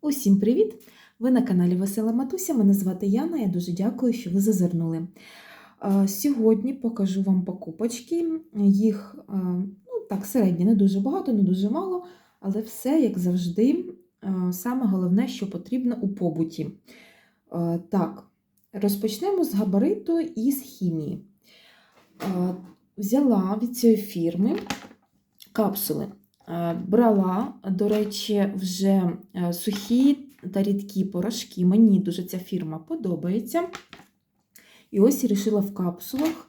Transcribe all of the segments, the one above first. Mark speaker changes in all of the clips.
Speaker 1: Усім привіт! Ви на каналі Весела Матуся. Мене звати Яна. Я дуже дякую, що ви зазирнули. Сьогодні покажу вам покупочки. Їх ну, так, середні, не дуже багато, не дуже мало, але все, як завжди, саме головне, що потрібно у побуті. Так, розпочнемо з габариту і з хімії. Взяла від цієї фірми капсули. Е, Брала, до речі, вже е, сухі та рідкі порошки. Мені дуже ця фірма подобається. І ось вирішила в капсулах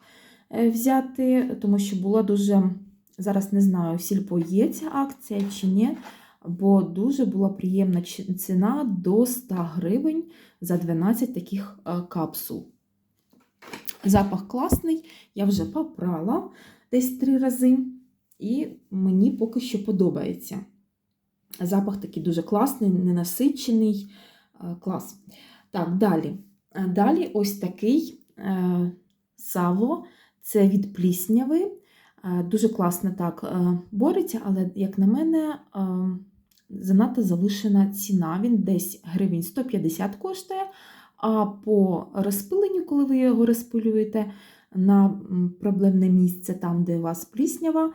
Speaker 1: е, взяти, тому що була дуже, зараз не знаю, в сільпо є ця акція чи ні, бо дуже була приємна ціна до 100 гривень за 12 таких капсул. Запах класний, я вже попрала десь три рази, і мені поки що подобається. Запах такий дуже класний, ненасичений. е, Клас. Так, далі. Е, Далі ось такий е, саво, це від плісняви. Дуже класно так бореться, але, як на мене, занадто завишена ціна. Він десь гривень 150 коштує. А по розпиленню, коли ви його розпилюєте на проблемне місце, там, де у вас пліснява,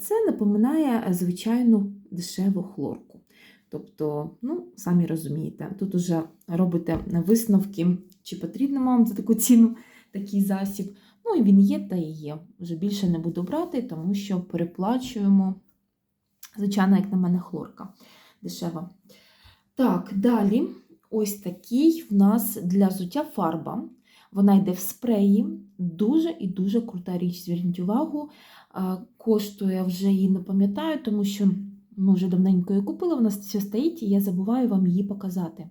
Speaker 1: це напоминає е, звичайну дешеву хлорку. Тобто, ну, самі розумієте, тут уже робите висновки, чи потрібно вам за таку ціну такий засіб. Ну і він є та і є. Вже більше не буду брати, тому що переплачуємо, звичайно, як на мене, хлорка дешева. Так, далі ось такий в нас для взуття фарба. Вона йде в спреї. Дуже і дуже крута річ. Зверніть увагу. Коштує вже її не пам'ятаю, тому що ми вже давненько її купили, вона все стоїть, і я забуваю вам її показати.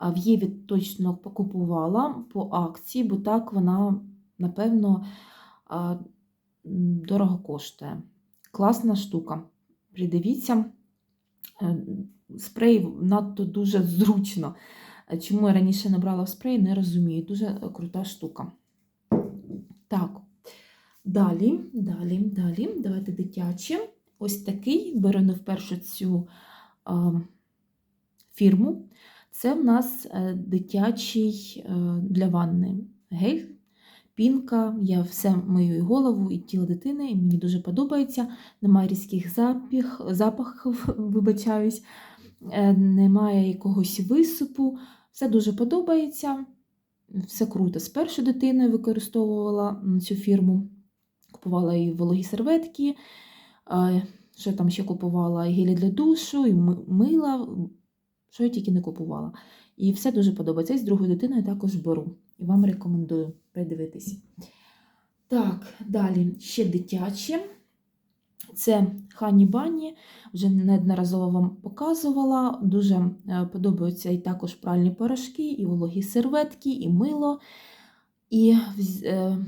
Speaker 1: В Єві точно покупувала по акції, бо так вона, напевно, дорого коштує. Класна штука. Придивіться, Е, спрей надто дуже зручно. Чому я раніше не брала в спрей, не розумію. Дуже крута штука. Так, далі, далі, далі. Давайте дитяче. Ось такий беру не вперше цю фірму. Це в нас е, дитячий е, для ванни гель, пінка. Я все мию і голову, і тіло дитини, і мені дуже подобається. Немає різких запах, запахів, вибачаюсь, е, немає якогось висипу. Все дуже подобається. Все круто. З першою дитиною використовувала цю фірму. Купувала і вологі серветки. е, Що там ще купувала? І гелі для душу, і мила. Що я тільки не купувала. І все дуже подобається. І з другою дитиною також беру. І вам рекомендую придивитись. Так, далі ще дитяче. Це Хані Бані, вже неодноразово вам показувала. Дуже е, подобаються і також пральні порошки, і вологі серветки, і мило. І е,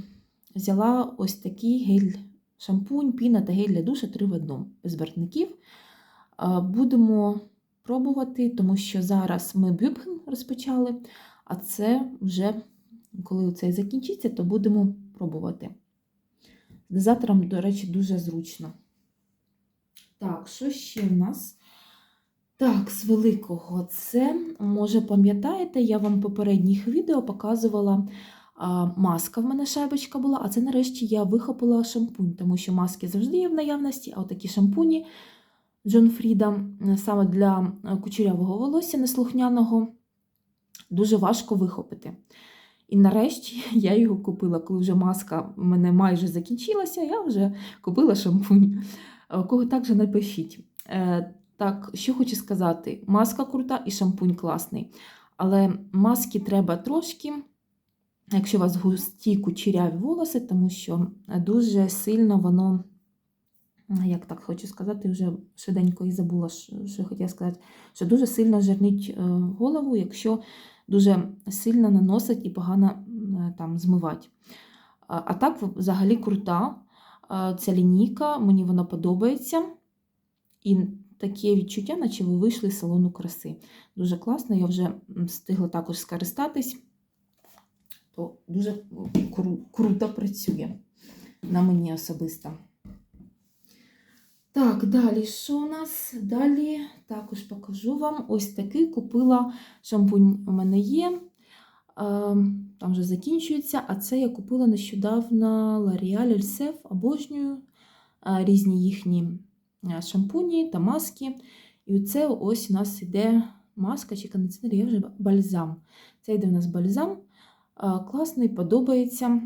Speaker 1: взяла ось такий гель, шампунь, піна та гель для душу три в одному, без барвників. Е, Будемо пробувати, тому що зараз ми бюбген розпочали, а це вже, коли цей закінчиться, то будемо пробувати. Дозатором, до речі, дуже зручно. Так, що ще в нас? Так, з великого це, може, пам'ятаєте, я вам в попередніх відео показувала маска в мене шайбочка була, а це нарешті я вихопила шампунь, тому що маски завжди є в наявності, а отакі шампуні Джон Фріда саме для е, кучерявого волосся неслухняного дуже важко вихопити. І нарешті я його купила, коли вже маска в мене майже закінчилася, я вже купила шампунь. Е, Кого так же напишіть. Е, Так, що хочу сказати, маска крута і шампунь класний. Але маски треба трошки, якщо у вас густі кучеряві волоси, тому що дуже сильно воно, як так хочу сказати, вже швиденько і забула, що хотіла сказати, що дуже сильно жирнить е, голову, якщо дуже сильно наносить і погано там змивати. А так взагалі крута ця лінійка, мені вона подобається. І таке відчуття, наче ви вийшли з салону краси. Дуже класно, я вже встигла також скористатись, то дуже кру- круто працює на мені особисто. Так, далі що у нас? Далі також покажу вам ось такий купила шампунь у мене є. Там вже закінчується, а це я купила нещодавно L'Oreal Elsef, обожнюю різні їхні шампуні та маски. І це ось у нас іде маска чи кондиціонер, я вже бальзам. Це йде у нас бальзам. Класний, подобається.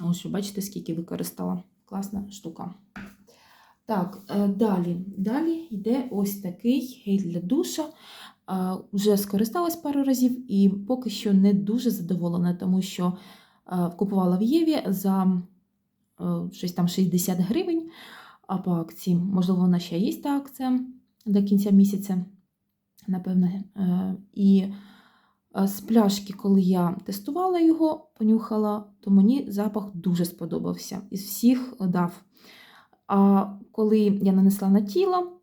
Speaker 1: Ось, ви бачите, скільки використала. Класна штука. Так, е, далі. Далі йде ось такий гель для душа. Вже скористалась пару разів і поки що не дуже задоволена, тому що купувала в Єві за щось там 60 гривень а по акції. Можливо, вона ще є та акція до кінця місяця, напевно. Е, І з пляшки, коли я тестувала його, понюхала, то мені запах дуже сподобався. Із всіх дав. А коли я нанесла на тіло,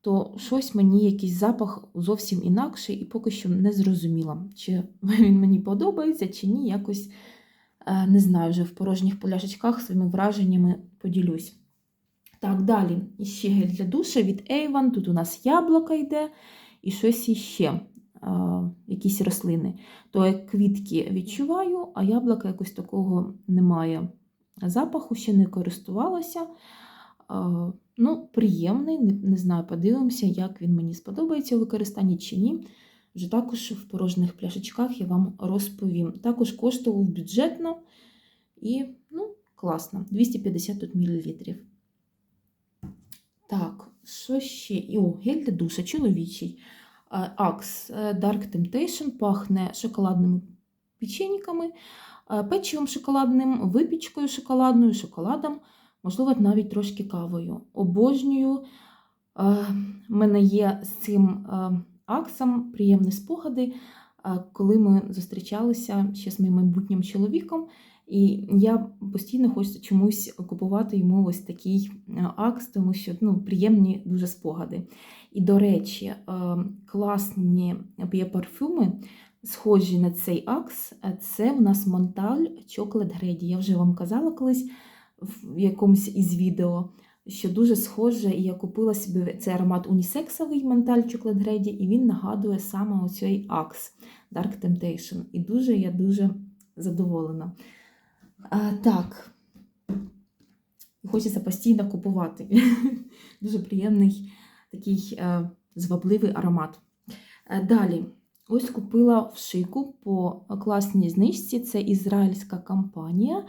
Speaker 1: то щось мені якийсь запах зовсім інакший, і поки що не зрозуміла, чи він мені подобається, чи ні. Якось е, не знаю, вже в порожніх пляшечках своїми враженнями поділюсь. Так, далі іще гель для душа від Avon. Тут у нас яблука йде і щось іще, е, якісь рослини. То я квітки відчуваю, а яблука якось такого немає. Запаху ще не користувалася. Е, Ну, приємний, не, знаю, подивимося, як він мені сподобається у використанні чи ні. Вже також в порожніх пляшечках я вам розповім. Також коштував бюджетно і ну, класно. 250 тут мл. Так, що ще? І, О, гель для душа, чоловічий. Е, Axe Dark Temptation пахне шоколадними печеньками, е, печивом шоколадним, випічкою шоколадною, шоколадом можливо, навіть трошки кавою. Обожнюю. У мене є з цим аксом приємні спогади, коли ми зустрічалися ще з моїм майбутнім чоловіком, і я постійно хочу чомусь купувати йому ось такий акс, тому що ну, приємні дуже спогади. І, до речі, класні парфюми, схожі на цей акс, це в нас Монталь Chocolate Греді. Я вже вам казала колись в якомусь із відео, що дуже схоже, і я купила собі цей аромат унісексовий Chocolate Grady, і він нагадує саме оцей Axe Dark Temptation. І дуже я дуже задоволена. А, Так, хочеться постійно купувати. Дуже приємний такий е, звабливий аромат. Е, далі. Ось купила в шику по класній знижці. Це ізраїльська компанія.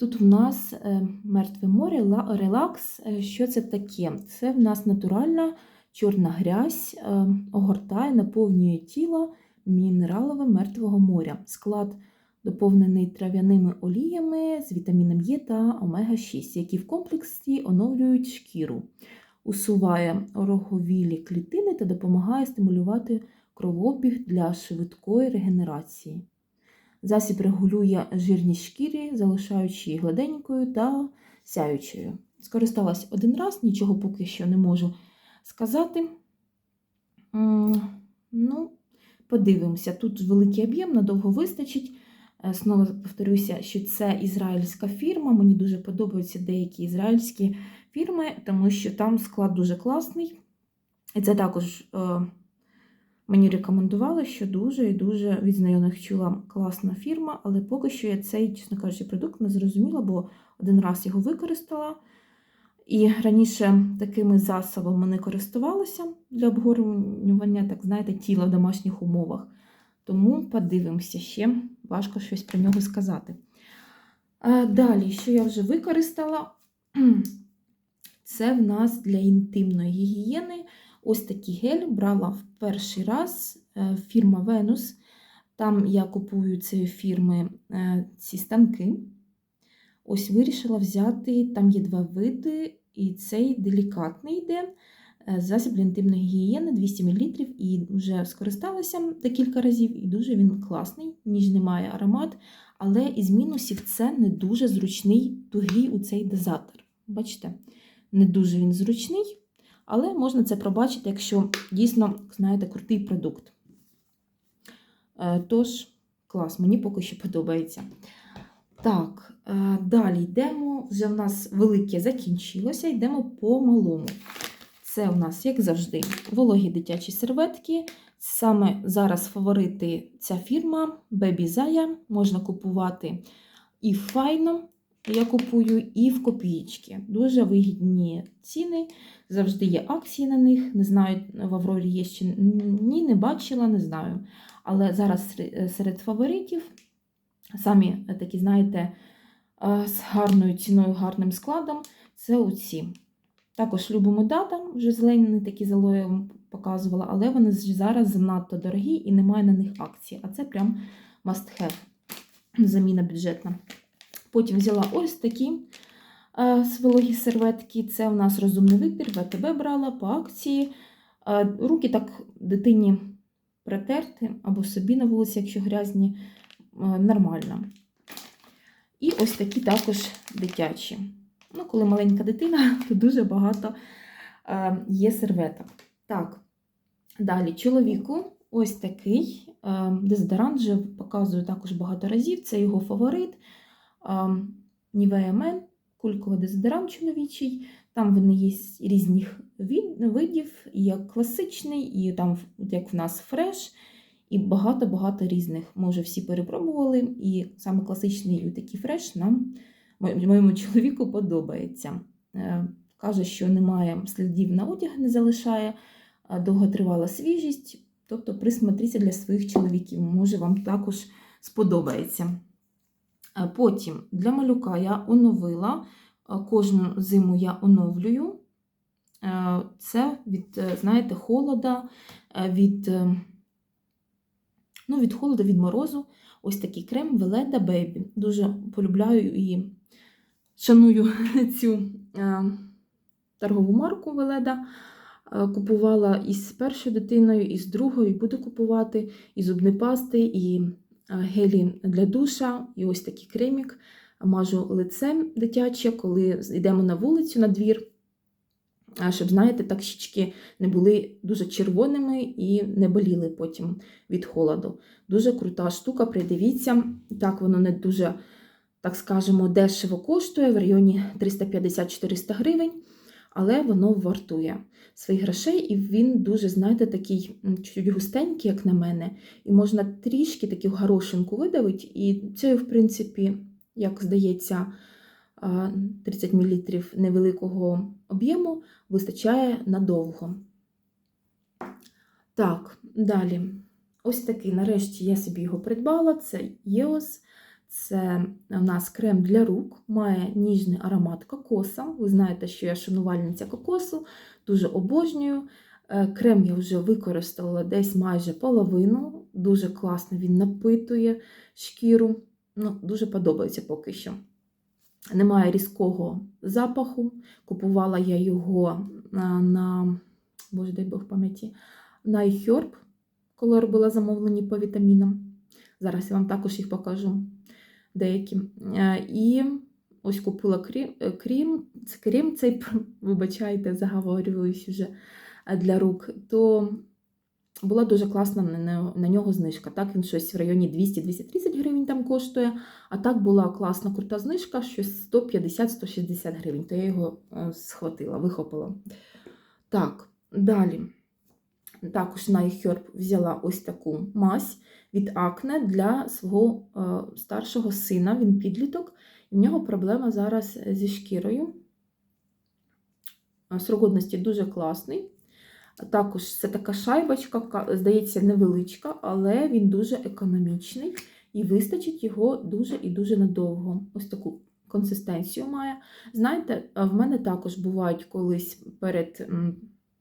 Speaker 1: Тут в нас е, мертве море, релакс. Е, що це таке? Це в нас натуральна чорна грязь, е, огортає, наповнює тіло мінераловим мертвого моря. Склад доповнений трав'яними оліями з вітаміном Е та омега-6, які в комплексі оновлюють шкіру, усуває ороговілі клітини та допомагає стимулювати кровообіг для швидкої регенерації. Засіб регулює жирність шкіри, залишаючи її гладенькою та сяючою. Скористалась один раз, нічого поки що не можу сказати. Ну, Подивимося, тут великий об'єм, надовго вистачить. Е, знову повторюся, що це ізраїльська фірма. Мені дуже подобаються деякі ізраїльські фірми, тому що там склад дуже класний. І це також е, Мені рекомендували, що дуже і дуже від знайомих чула класна фірма, але поки що я цей, чесно кажучи, продукт не зрозуміла, бо один раз його використала. І раніше такими засобами не користувалася для обгорювання, так знаєте, тіла в домашніх умовах. Тому подивимося ще, важко щось про нього сказати. Далі, що я вже використала, це в нас для інтимної гігієни. Ось такий гель брала в перший раз е, фірма Venus. Там я купую цієї фірми е, ці станки. Ось вирішила взяти, там є два види, і цей делікатний йде. Е, засіб для інтимної гігієни 200 мл, і вже скористалася декілька разів, і дуже він класний, ніж немає аромат. Але із мінусів це не дуже зручний тугий у цей дозатор. Бачите, не дуже він зручний. Але можна це пробачити, якщо дійсно, знаєте, крутий продукт. Е, тож, клас, мені поки що подобається. Так, е, далі йдемо. Вже в нас велике закінчилося, йдемо по малому. Це у нас, як завжди, вологі дитячі серветки. Саме зараз фаворити ця фірма Baby Zaya. Можна купувати і файно, я купую, і в копієчки. Дуже вигідні ціни. Завжди є акції на них. Не знаю, в Аврорі є ще ні, не бачила, не знаю. Але зараз серед фаворитів самі такі, знаєте, з гарною ціною, гарним складом це оці. Також любимо дата, вже зелені такі зелої я вам показувала, але вони зараз занадто дорогі і немає на них акції. А це прям must have, заміна бюджетна. Потім взяла ось такі е, вологі серветки. Це у нас розумний вибір, ВТБ брала по акції. Е, руки так дитині притерти або собі на вулиці, якщо грязні, е, нормально. І ось такі також дитячі. Ну, коли маленька дитина, то дуже багато є серветок. Так, далі чоловіку ось такий дезодорант вже показую також багато разів. Це його фаворит. Nivea Men, кульковий дезодорант чоловічий. Там вони є різних видів, як класичний, і там як в нас фреш, і багато-багато різних. Ми вже всі перепробували, і саме класичний і такий фреш нам моєму чоловіку подобається. Е, Каже, що немає слідів на одяг, не залишає, довготривала свіжість. Тобто присмотріться для своїх чоловіків, може вам також сподобається. Е, Потім для малюка я оновила, е, кожну зиму я оновлюю. Е, Це від, знаєте, холода, від, ну, від холоду, від морозу. Ось такий крем Веледа Baby. Дуже полюбляю і шаную цю торгову марку Веледа. Купувала із першою дитиною, і з другою, і буду купувати і зубні пасти, і гелі для душа, і ось такий кремік. Мажу лицем дитяче, коли йдемо на вулицю, на двір, щоб, знаєте, так щічки не були дуже червоними і не боліли потім від холоду. Дуже крута штука, придивіться. Так, воно не дуже, так скажемо, дешево коштує в районі 350-400 гривень, але воно вартує своїх грошей, і він дуже, знаєте, такий м, чуть густенький, як на мене, і можна трішки таку горошинку видавити, і це, в принципі, як здається, 30 мл невеликого об'єму вистачає надовго. Так, далі. Ось такий, нарешті, я собі його придбала. Це EOS. Це у нас крем для рук, має ніжний аромат кокоса. Ви знаєте, що я шанувальниця кокосу, дуже обожнюю. Е, Крем я вже використала десь майже половину. Дуже класно він напитує шкіру. Ну, Дуже подобається поки що. Немає різкого запаху. Купувала я його на, на Боже, дай Бог пам'яті, на iHerb, коли робила замовлені по вітамінам. Зараз я вам також їх покажу деякі. Е, І ось купила крім, е, крім, це крім цей, вибачайте, заговорююсь вже е, для рук, то була дуже класна на, нього знижка. Так, він щось в районі 200-230 гривень там коштує. А так була класна крута знижка, щось 150-160 гривень. То я його схватила, вихопила. Так, далі. Також на iHerb взяла ось таку мазь від акне для свого е, старшого сина. Він підліток, і в нього проблема зараз зі шкірою. Е, Срок годності дуже класний. Також це така шайбочка, здається, невеличка, але він дуже економічний і вистачить його дуже і дуже надовго. Ось таку консистенцію має. Знаєте, в мене також бувають колись перед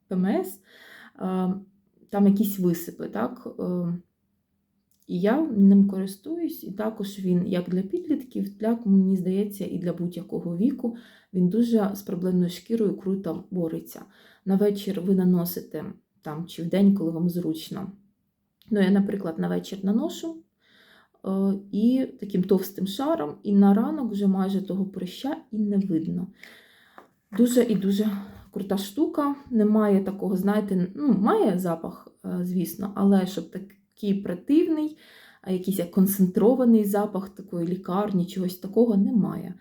Speaker 1: ПМС е, там якісь висипи, так? Е, І я ним користуюсь, і також він як для підлітків, для, мені здається, і для будь-якого віку. Він дуже з проблемною шкірою круто бореться. На вечір ви наносите там чи в день, коли вам зручно. Ну, я, наприклад, на вечір наношу е, і таким товстим шаром, і на ранок вже майже того прища і не видно. Дуже і дуже крута штука. Немає такого, знаєте, ну, має запах, е, звісно, але щоб такий противний, якийсь як концентрований запах такої лікарні, чогось такого немає.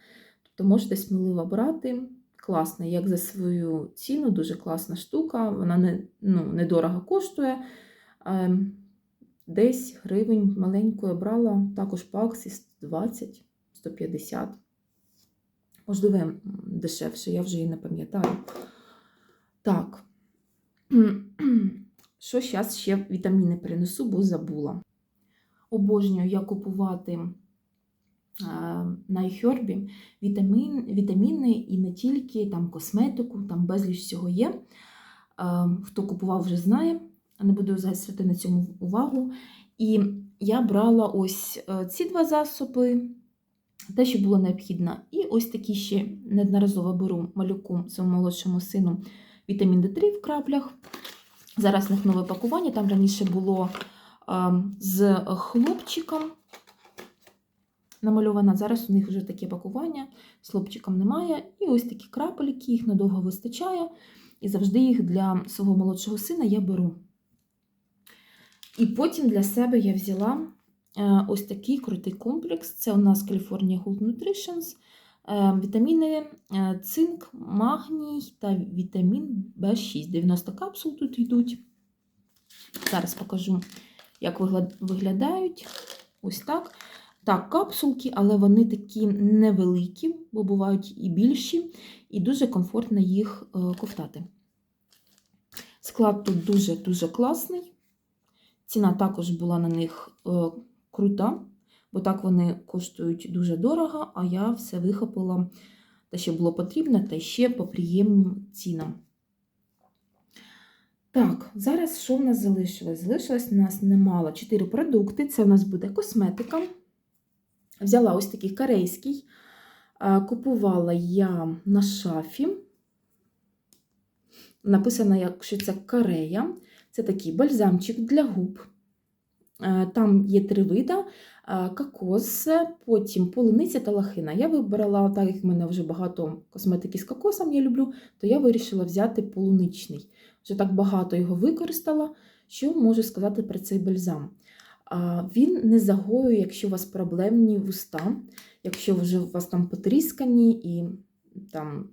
Speaker 1: Тобто можете сміливо брати. Класно, як за свою ціну, дуже класна штука. Вона не, ну, недорого коштує. Е, Десь гривень маленькою брала, також по акції 120, 150. Можливо, дешевше, я вже її не пам'ятаю. Так. Що зараз ще вітаміни принесу, бо забула. Обожнюю я купувати на iHerb вітамін, вітаміни і не тільки там косметику, там безліч всього є. Хто купував, вже знає, не буду заострити на цьому увагу. І я брала ось е, ці два засоби, те, що було необхідно. І ось такі ще неодноразово беру малюку своєму молодшому сину вітамін D3 в краплях. Зараз в них нове пакування. Там раніше було е, з хлопчиком намальовано. Зараз у них вже таке пакування, з хлопчиком немає. І ось такі крапельки, їх надовго вистачає. І завжди їх для свого молодшого сина я беру. І потім для себе я взяла е, ось такий крутий комплекс. Це у нас California Gold Nutritions. Е, Вітаміни е, цинк, магній та вітамін В6. 90 капсул тут йдуть. Зараз покажу, як виглядають. Ось так. Так, капсулки, але вони такі невеликі, бо бувають і більші, і дуже комфортно їх е, ковтати. Склад тут дуже-дуже класний. Ціна також була на них крута, бо так вони коштують дуже дорого, а я все вихопила те, що було потрібно, та ще по приємним цінам. Так, зараз що в нас залишилось? Залишилось у нас немало 4 продукти. Це у нас буде косметика. Взяла ось такий корейський. Купувала я на шафі. Написано, як що це Корея. Це такий бальзамчик для губ. Е, Там є три вида: е, кокос, потім полуниця та лахина. Я вибрала, так як в мене вже багато косметики з кокосом я люблю, то я вирішила взяти полуничний. Вже так багато його використала. Що можу сказати про цей бальзам? Він не загоює, якщо у вас проблемні вуста, якщо вже у вас там потріскані і там.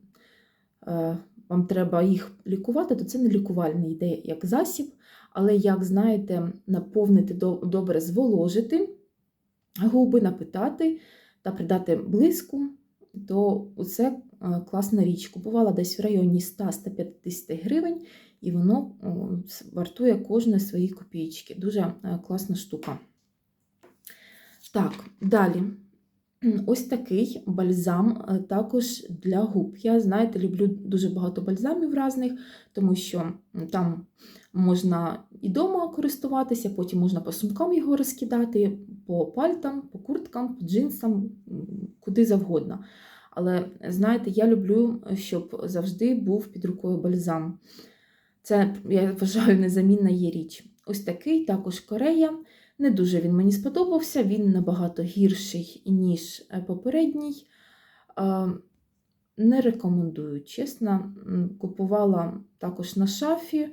Speaker 1: Вам треба їх лікувати, то це не лікувальний йде як засіб, але, як знаєте, наповнити добре зволожити губи, напитати та придати блиску, то це е, класна річ. Купувала десь в районі 100-150 гривень, і воно вартує кожної свої копійки. Дуже е, класна штука. Так, далі. Ось такий бальзам е, також для губ. Я, знаєте, люблю дуже багато бальзамів різних, тому що там можна і вдома користуватися, потім можна по сумкам його розкидати, по пальтам, по курткам, по джинсам, куди завгодно. Але знаєте, я люблю, щоб завжди був під рукою бальзам. Це, я вважаю, незамінна є річ. Ось такий, також Корея. Не дуже він мені сподобався, він набагато гірший, ніж е, попередній. Не рекомендую, чесно. Купувала також на шафі.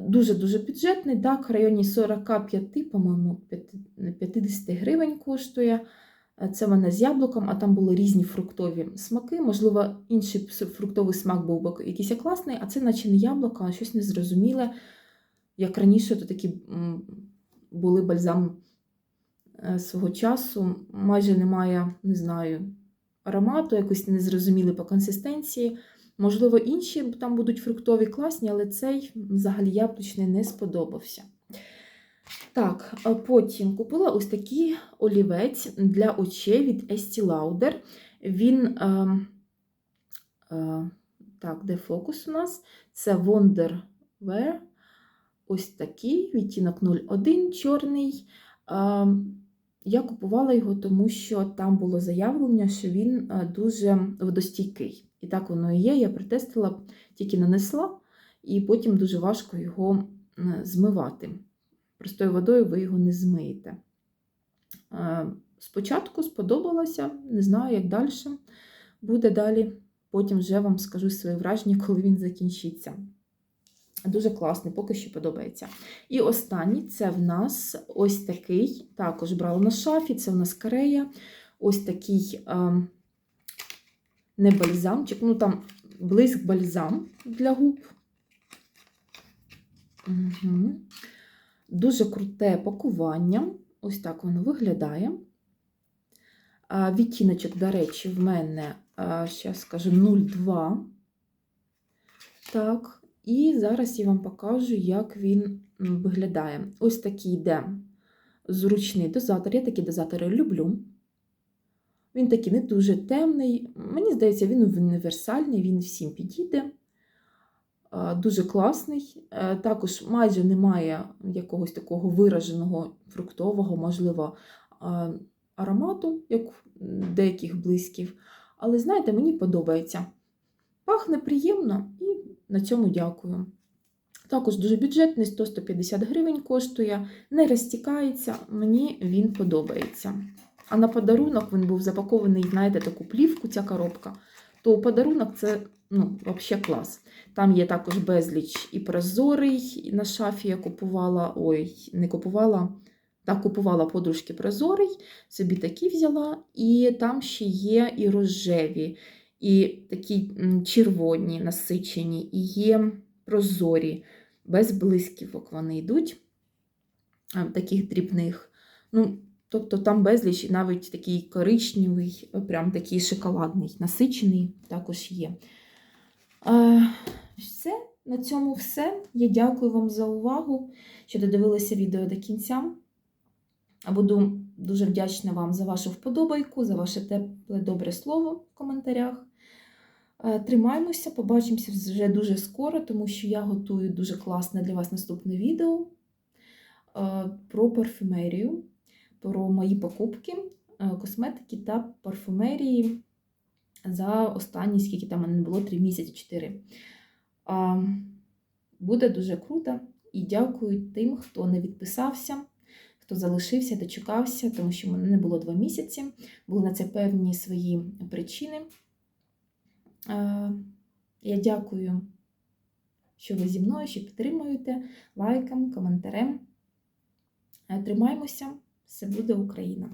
Speaker 1: Дуже-дуже бюджетний, так, в районі 45, по-моєму, 50 гривень коштує. Е, Це вона з яблуком, а там були різні фруктові смаки. Можливо, інший фруктовий смак був би якийсь класний, а це наче не яблуко, а щось незрозуміле. Як раніше, то такі були бальзам е, свого часу. Майже немає, не знаю, аромату, якось незрозумілий по консистенції. Можливо, інші там будуть фруктові класні, але цей взагалі яблучний не сподобався. Так, потім купила ось такий олівець для очей від Estee Lauder. Він, е, е, так, де фокус у нас? Це Wonder Wear. Ось такий відтінок 01 чорний. Я купувала його, тому що там було заявлення, що він дуже водостійкий. І так воно і є. Я протестила, тільки нанесла, і потім дуже важко його змивати. Простою водою ви його не змиєте. Спочатку сподобалося, не знаю, як далі буде далі. Потім вже вам скажу свої враження, коли він закінчиться. Дуже класний, поки що подобається. І останній це в нас ось такий, також брала на шафі, це у нас Корея. Ось такий е, не бальзамчик, ну там блиск бальзам для губ. Угу. Дуже круте пакування. Ось так воно виглядає. А, Відтіночок, до речі, в мене, зараз скажу, 0,2. Так, і зараз я вам покажу, як він виглядає. Ось такий йде зручний дозатор. Я такі дозатори люблю. Він такий не дуже темний. Мені здається, він універсальний, він всім підійде. Дуже класний. Е, Також майже немає якогось такого вираженого фруктового, можливо, аромату, як в деяких близьків. Але знаєте, мені подобається. Пахне приємно і на цьому дякую. Також дуже бюджетний, 100-150 гривень коштує, не розтікається, мені він подобається. А на подарунок він був запакований, знаєте, таку плівку, ця коробка. То подарунок це ну, взагалі клас. Там є також безліч і прозорий на шафі я купувала. Ой, не купувала, так купувала подружки прозорий, собі такі взяла, і там ще є і рожеві, і такі червоні, насичені, і є прозорі, без блисківок вони йдуть, таких дрібних. Ну, Тобто там безліч, і навіть такий коричневий, прям такий шоколадний, насичений також є. Е, Все, на цьому все. Я дякую вам за увагу, що додивилися відео до кінця. Буду дуже вдячна вам за вашу вподобайку, за ваше тепле, добре слово в коментарях. Е, Тримаймося, побачимося вже дуже скоро, тому що я готую дуже класне для вас наступне відео е, про парфюмерію, про мої покупки, е, косметики та парфюмерії за останні, скільки там мене було, 3 місяці 4. Буде дуже круто і дякую тим, хто не відписався, хто залишився, дочекався, тому що мене не було 2 місяці. Були на це певні свої причини. Е, Я дякую, що ви зі мною, що підтримуєте лайком, коментарем. Е, Тримаймося, все буде Україна!